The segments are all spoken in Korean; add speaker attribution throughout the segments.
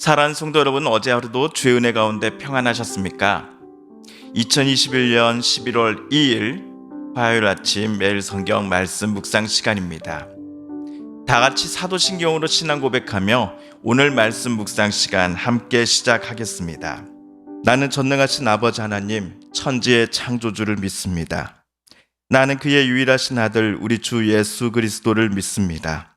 Speaker 1: 사랑하는 성도 여러분, 어제 하루도 주의 은혜 가운데 평안하셨습니까? 2021년 11월 2일 화요일 아침 매일 성경 말씀 묵상 시간입니다. 다 같이 사도신경으로 신앙 고백하며 오늘 말씀 묵상 시간 함께 시작하겠습니다. 나는 전능하신 아버지 하나님, 천지의 창조주를 믿습니다. 나는 그의 유일하신 아들 우리 주 예수 그리스도를 믿습니다.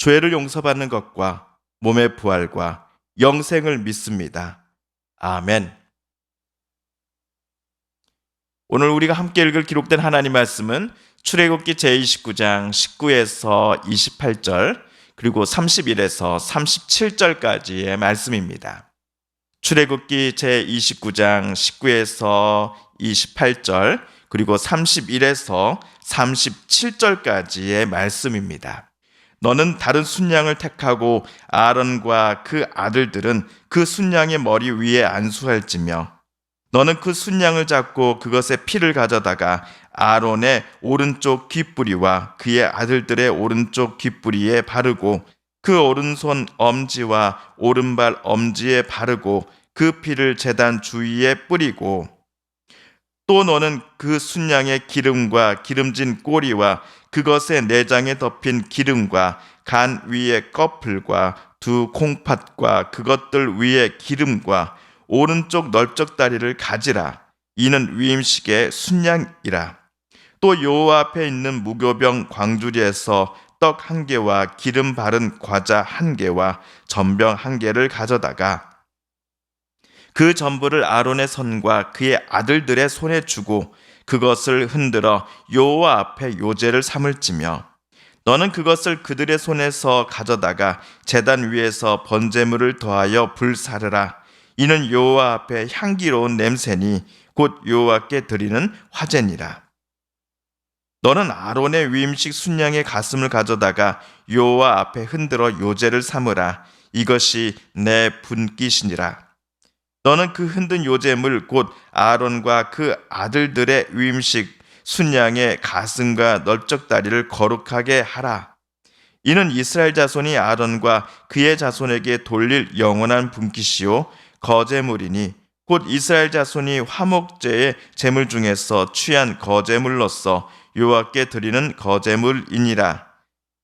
Speaker 1: 죄를 용서받는 것과 몸의 부활과 영생을 믿습니다. 아멘. 오늘 우리가 함께 읽을 기록된 하나님 말씀은 출애굽기 제29장 19에서 28절 그리고 31에서 37절까지의 말씀입니다. 출애굽기 제29장 19에서 28절 그리고 31에서 37절까지의 말씀입니다. 너는 다른 순양을 택하고 아론과 그 아들들은 그 순양의 머리 위에 안수할지며 너는 그 순양을 잡고 그것의 피를 가져다가 아론의 오른쪽 귓뿌리와 그의 아들들의 오른쪽 귓뿌리에 바르고 그 오른손 엄지와 오른발 엄지에 바르고 그 피를 제단 주위에 뿌리고 또 너는 그 순양의 기름과 기름진 꼬리와 그것의 내장에 덮인 기름과 간 위에 꺼풀과 두 콩팥과 그것들 위에 기름과 오른쪽 넓적 다리를 가지라. 이는 위임식의 순양이라. 또 여호와 앞에 있는 무교병 광주리에서 떡 한 개와 기름 바른 과자 한 개와 전병 한 개를 가져다가 그 전부를 아론의 손과 그의 아들들의 손에 주고 그것을 흔들어 여호와 앞에 요제를 삼을지며 너는 그것을 그들의 손에서 가져다가 제단 위에서 번제물을 더하여 불사르라. 이는 여호와 앞에 향기로운 냄새니 곧 여호와께 드리는 화제니라. 너는 아론의 위임식 순양의 가슴을 가져다가 여호와 앞에 흔들어 요제를 삼으라. 이것이 내 분깃이니라 너는 그 흔든 요제물 곧 아론과 그 아들들의 위임식 순양의 가슴과 넓적 다리를 거룩하게 하라. 이는 이스라엘 자손이 아론과 그의 자손에게 돌릴 영원한 분깃이요 거제물이니 곧 이스라엘 자손이 화목제의 제물 중에서 취한 거제물로서 여호와께 드리는 거제물이니라.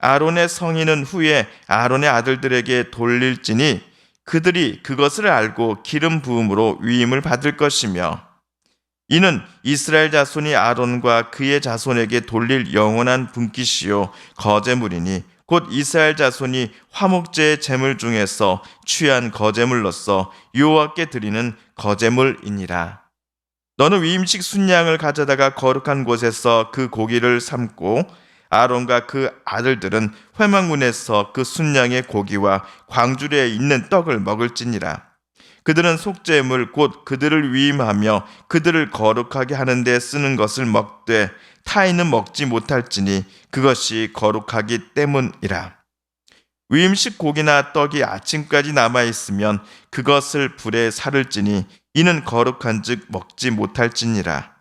Speaker 1: 아론의 성인은 후에 아론의 아들들에게 돌릴지니 그들이 그것을 알고 기름 부음으로 위임을 받을 것이며 이는 이스라엘 자손이 아론과 그의 자손에게 돌릴 영원한 분깃이요 거제물이니 곧 이스라엘 자손이 화목제의 제물 중에서 취한 거제물로서 여호와께 드리는 거제물이니라. 너는 위임식 순양을 가져다가 거룩한 곳에서 그 고기를 삶고 아론과 그 아들들은 회막문에서 그 순양의 고기와 광주리에 있는 떡을 먹을지니라. 그들은 속죄물 곧 그들을 위임하며 그들을 거룩하게 하는 데 쓰는 것을 먹되 타인은 먹지 못할지니 그것이 거룩하기 때문이라. 위임식 고기나 떡이 아침까지 남아 있으면 그것을 불에 사를지니 이는 거룩한즉 먹지 못할지니라.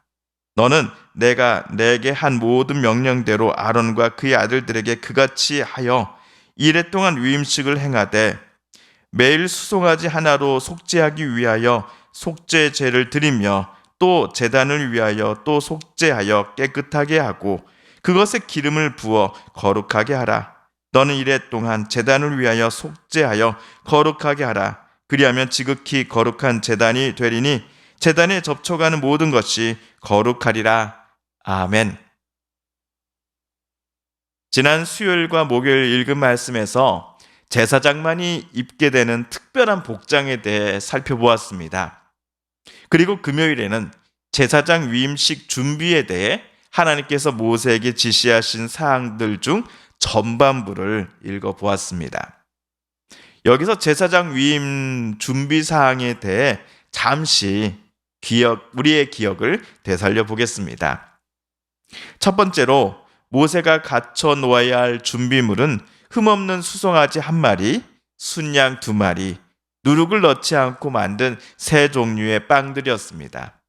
Speaker 1: 너는 내가 내게 한 모든 명령대로 아론과 그의 아들들에게 그같이 하여 이래 동안 위임식을 행하되 매일 수송아지 하나로 속죄하기 위하여 속죄제를 드리며 또 제단을 위하여 또 속죄하여 깨끗하게 하고 그것에 기름을 부어 거룩하게 하라. 너는 이래 동안 제단을 위하여 속죄하여 거룩하게 하라. 그리하면 지극히 거룩한 제단이 되리니 제단에 접촉하는 모든 것이 거룩하리라. 아멘. 지난 수요일과 목요일 읽은 말씀에서 제사장만이 입게 되는 특별한 복장에 대해 살펴보았습니다. 그리고 금요일에는 제사장 위임식 준비에 대해 하나님께서 모세에게 지시하신 사항들 중 전반부를 읽어보았습니다. 여기서 제사장 위임 준비 사항에 대해 잠시 기억 우리의 기억을 되살려 보겠습니다. 첫 번째로 모세가 갖춰 놓아야 할 준비물은 흠없는 수송아지 한 마리, 순양 두 마리, 누룩을 넣지 않고 만든 세 종류의 빵들이었습니다.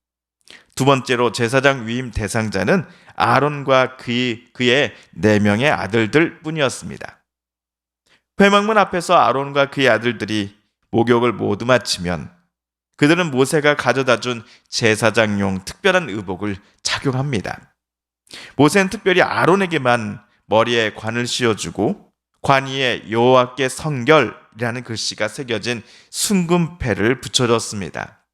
Speaker 1: 두 번째로 제사장 위임 대상자는 아론과 그의, 그의 네 명의 아들들 뿐이었습니다. 회막문 앞에서 아론과 그의 아들들이 목욕을 모두 마치면 그들은 모세가 가져다 준 제사장용 특별한 의복을 착용합니다. 모세는 특별히 아론에게만 머리에 관을 씌워주고 관 위에 여호와께 성결이라는 글씨가 새겨진 순금패를 붙여줬습니다.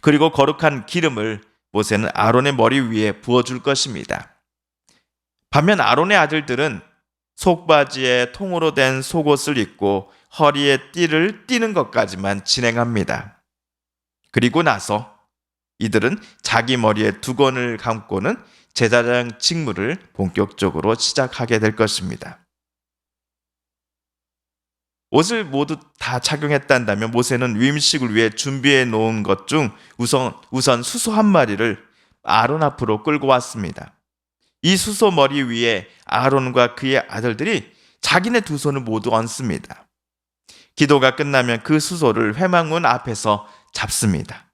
Speaker 1: 그리고 거룩한 기름을 모세는 아론의 머리 위에 부어줄 것입니다. 반면 아론의 아들들은 속바지에 통으로 된 속옷을 입고 허리에 띠를 띠는 것까지만 진행합니다. 그리고 나서 이들은 자기 머리에 두건을 감고는 제사장 직무를 본격적으로 시작하게 될 것입니다. 옷을 모두 다 착용했단다면 모세는 위임식을 위해 준비해 놓은 것 중 우선, 우선 수소 한 마리를 아론 앞으로 끌고 왔습니다. 이 수소 머리 위에 아론과 그의 아들들이 자기네 두 손을 모두 얹습니다. 기도가 끝나면 그 수소를 회막문 앞에서 잡습니다.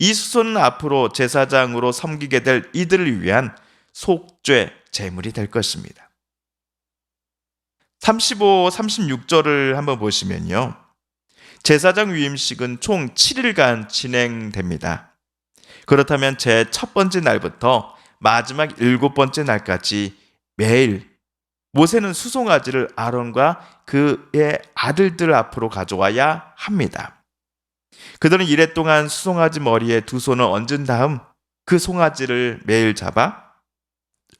Speaker 1: 이 수소는 앞으로 제사장으로 섬기게 될 이들을 위한 속죄 제물이 될 것입니다. 35, 36절을 한번 보시면요. 제사장 위임식은 총 7일간 진행됩니다. 그렇다면 제 첫 번째 날부터 마지막 일곱 번째 날까지 매일 모세는 수송아지를 아론과 그의 아들들 앞으로 가져와야 합니다. 그들은 이래 동안 수송아지 머리에 두 손을 얹은 다음 그 송아지를 매일 잡아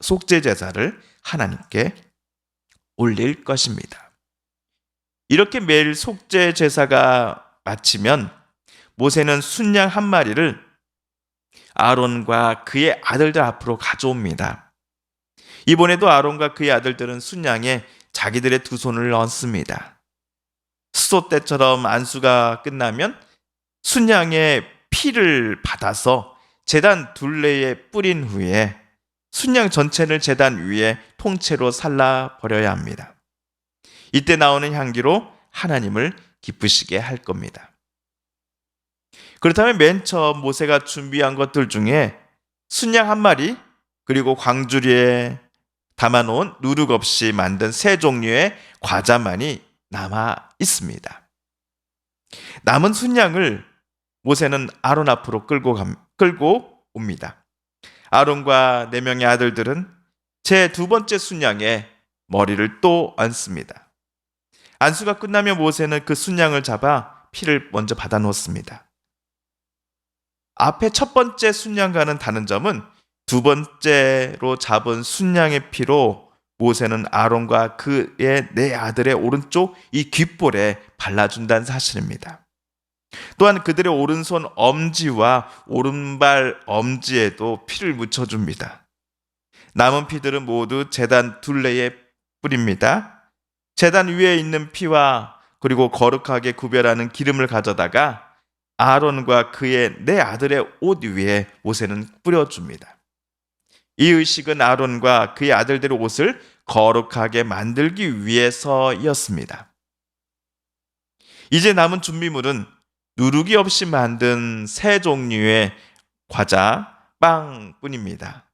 Speaker 1: 속죄 제사를 하나님께 올릴 것입니다. 이렇게 매일 속죄 제사가 마치면 모세는 순양 한 마리를 아론과 그의 아들들 앞으로 가져옵니다. 이번에도 아론과 그의 아들들은 순양에 자기들의 두 손을 얹습니다. 수소 때처럼 안수가 끝나면 순양의 피를 받아서 재단 둘레에 뿌린 후에 순양 전체를 재단 위에 통째로 살라 버려야 합니다. 이때 나오는 향기로 하나님을 기쁘시게 할 겁니다. 그렇다면 맨 처음 모세가 준비한 것들 중에 순양 한 마리 그리고 광주리에 담아놓은 누룩 없이 만든 세 종류의 과자만이 남아 있습니다. 남은 순양을 모세는 아론 앞으로 끌고, 감, 끌고 옵니다. 아론과 네 명의 아들들은 제 두 번째 순양에 머리를 또 얹습니다. 안수가 끝나면 모세는 그 순양을 잡아 피를 먼저 받아 놓습니다. 앞에 첫 번째 순양과는 다른 점은 두 번째로 잡은 순양의 피로 모세는 아론과 그의 네 아들의 오른쪽 이 귓볼에 발라준다는 사실입니다. 또한 그들의 오른손 엄지와 오른발 엄지에도 피를 묻혀줍니다. 남은 피들은 모두 재단 둘레에 뿌립니다. 재단 위에 있는 피와 그리고 거룩하게 구별하는 기름을 가져다가 아론과 그의 네 아들의 옷 위에 모세는 뿌려줍니다. 이 의식은 아론과 그의 아들들의 옷을 거룩하게 만들기 위해서였습니다. 이제 남은 준비물은 누룩이 없이 만든 세 종류의 과자, 빵뿐입니다.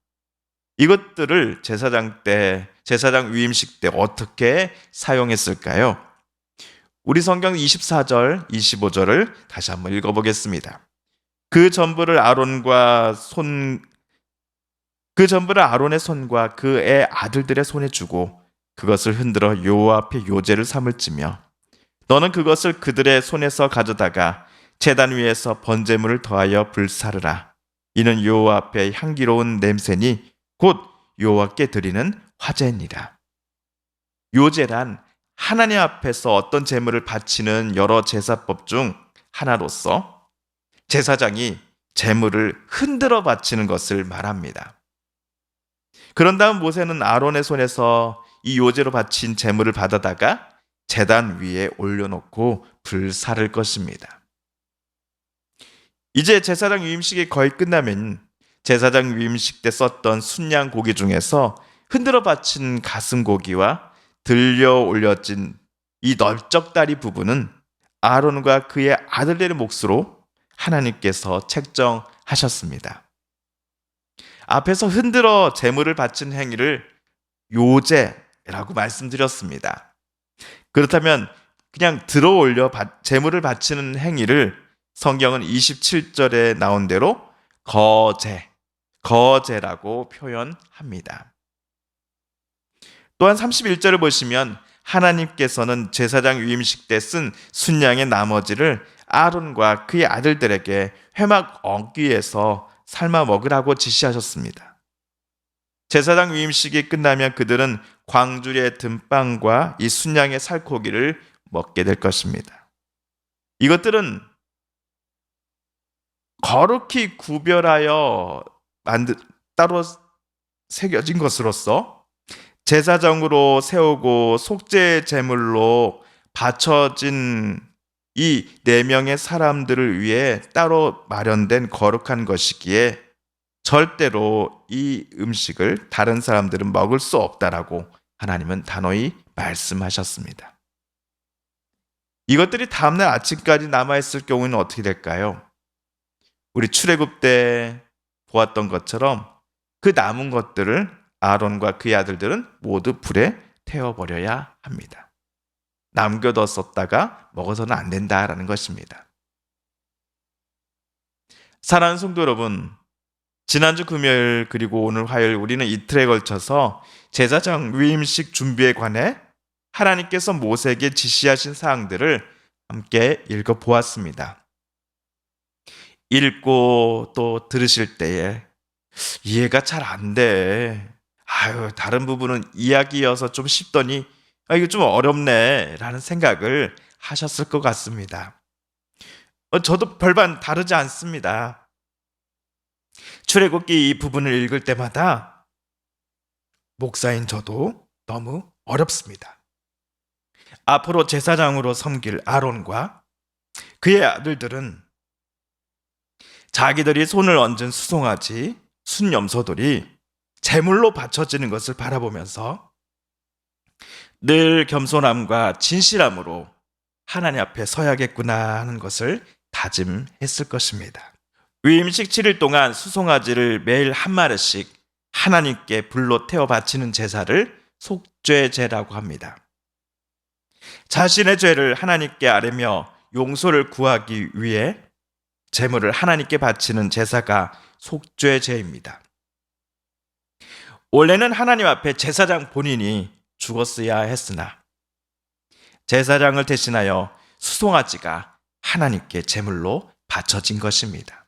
Speaker 1: 이것들을 제사장 때, 제사장 위임식 때 어떻게 사용했을까요? 우리 성경 24절, 25절을 다시 한번 읽어보겠습니다. 그 전부를 아론과 손, 그 전부를 아론의 손과 그의 아들들의 손에 주고 그것을 흔들어 요 앞에 요제를 삼을지며 너는 그것을 그들의 손에서 가져다가 재단 위에서 번제물을 더하여 불사르라. 이는 여호와 앞에 향기로운 냄새니 곧 여호와께 드리는 화제니라. 요제란 하나님 앞에서 어떤 제물을 바치는 여러 제사법 중 하나로서 제사장이 제물을 흔들어 바치는 것을 말합니다. 그런 다음 모세는 아론의 손에서 이 요제로 바친 제물을 받아다가 재단 위에 올려놓고 불사를 것입니다. 이제 제사장 위임식이 거의 끝나면 제사장 위임식 때 썼던 순양 고기 중에서 흔들어 바친 가슴 고기와 들려 올려진 이 넓적다리 부분은 아론과 그의 아들들의 몫으로 하나님께서 책정하셨습니다. 앞에서 흔들어 재물을 바친 행위를 요제라고 말씀드렸습니다. 그렇다면 그냥 들어 올려 재물을 바치는 행위를 성경은 27절에 나온 대로 거제, 거제라고 표현합니다. 또한 31절을 보시면 하나님께서는 제사장 위임식 때 쓴 순양의 나머지를 아론과 그의 아들들에게 회막 엉귀에서 삶아 먹으라고 지시하셨습니다. 제사장 위임식이 끝나면 그들은 광주리의 듬빵과 이 순양의 살코기를 먹게 될 것입니다. 이것들은 거룩히 구별하여 만드, 따로 새겨진 것으로서 제사장으로 세우고 속죄 제물로 바쳐진 이 네 명의 사람들을 위해 따로 마련된 거룩한 것이기에 절대로 이 음식을 다른 사람들은 먹을 수 없다라고 하나님은 단호히 말씀하셨습니다. 이것들이 다음날 아침까지 남아있을 경우는 어떻게 될까요? 우리 출애굽 때 보았던 것처럼 그 남은 것들을 아론과 그의 아들들은 모두 불에 태워버려야 합니다. 남겨뒀었다가 먹어서는 안 된다라는 것입니다. 사랑하는 성도 여러분, 지난주 금요일 그리고 오늘 화요일 우리는 이틀에 걸쳐서 제사장 위임식 준비에 관해 하나님께서 모세에게 지시하신 사항들을 함께 읽어 보았습니다. 읽고 또 들으실 때에 이해가 잘 안 돼. 아유, 다른 부분은 이야기여서 좀 쉽더니 아, 이거 좀 어렵네. 라는 생각을 하셨을 것 같습니다. 어, 저도 별반 다르지 않습니다. 출애굽기 이 부분을 읽을 때마다 목사인 저도 너무 어렵습니다. 앞으로 제사장으로 섬길 아론과 그의 아들들은 자기들이 손을 얹은 수송아지, 순염소들이 제물로 바쳐지는 것을 바라보면서 늘 겸손함과 진실함으로 하나님 앞에 서야겠구나 하는 것을 다짐했을 것입니다. 위임식 7일 동안 수송아지를 매일 한 마리씩 하나님께 불로 태워 바치는 제사를 속죄제라고 합니다. 자신의 죄를 하나님께 아뢰며 용서를 구하기 위해 제물을 하나님께 바치는 제사가 속죄제입니다. 원래는 하나님 앞에 제사장 본인이 죽었어야 했으나 제사장을 대신하여 수송아지가 하나님께 제물로 바쳐진 것입니다.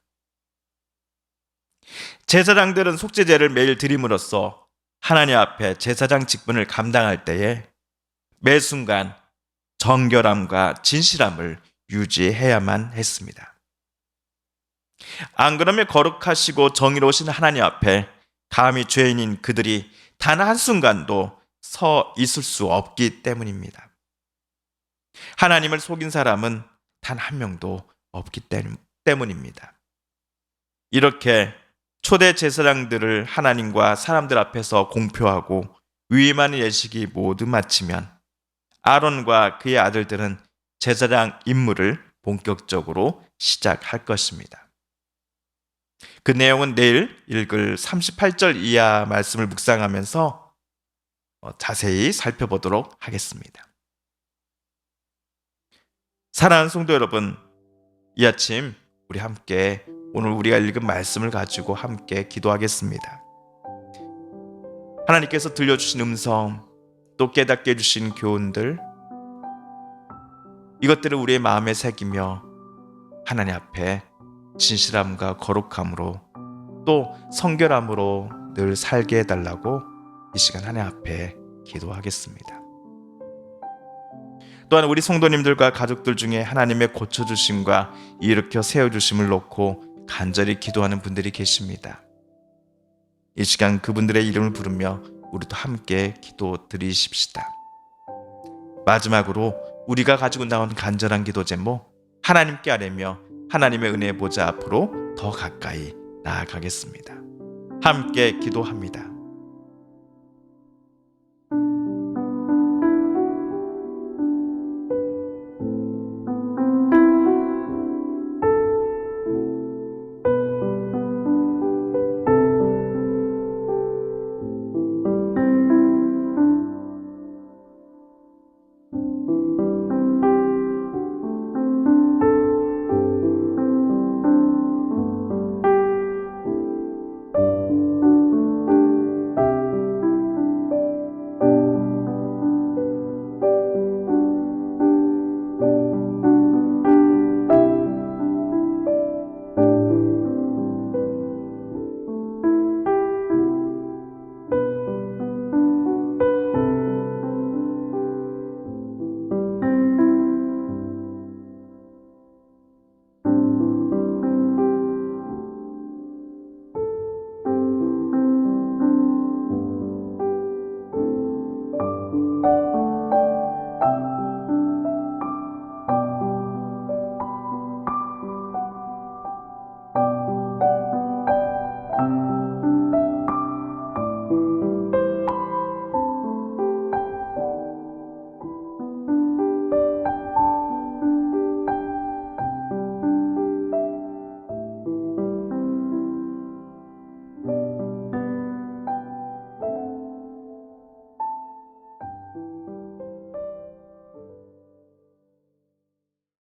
Speaker 1: 제사장들은 속죄제를 매일 드림으로써 하나님 앞에 제사장 직분을 감당할 때에 매 순간 정결함과 진실함을 유지해야만 했습니다. 안 그러면 거룩하시고 정의로우신 하나님 앞에 감히 죄인인 그들이 단 한순간도 서 있을 수 없기 때문입니다. 하나님을 속인 사람은 단 한 명도 없기 때문입니다. 이렇게 초대 제사장들을 하나님과 사람들 앞에서 공표하고 위임하는 예식이 모두 마치면 아론과 그의 아들들은 제사장 임무를 본격적으로 시작할 것입니다. 그 내용은 내일 읽을 38절 이하 말씀을 묵상하면서 어, 자세히 살펴보도록 하겠습니다. 사랑하는 성도 여러분, 이 아침 우리 함께 오늘 우리가 읽은 말씀을 가지고 함께 기도하겠습니다. 하나님께서 들려주신 음성, 또 깨닫게 해주신 교훈들, 이것들을 우리의 마음에 새기며 하나님 앞에 진실함과 거룩함으로 또 성결함으로 늘 살게 해달라고 이 시간 하나님 앞에 기도하겠습니다. 또한 우리 성도님들과 가족들 중에 하나님의 고쳐주심과 일으켜 세워주심을 놓고 간절히 기도하는 분들이 계십니다. 이 시간 그분들의 이름을 부르며 우리도 함께 기도 드리십시다. 마지막으로 우리가 가지고 나온 간절한 기도 제목 하나님께 아뢰며 하나님의 은혜 보좌 앞으로 더 가까이 나아가겠습니다. 함께 기도합니다.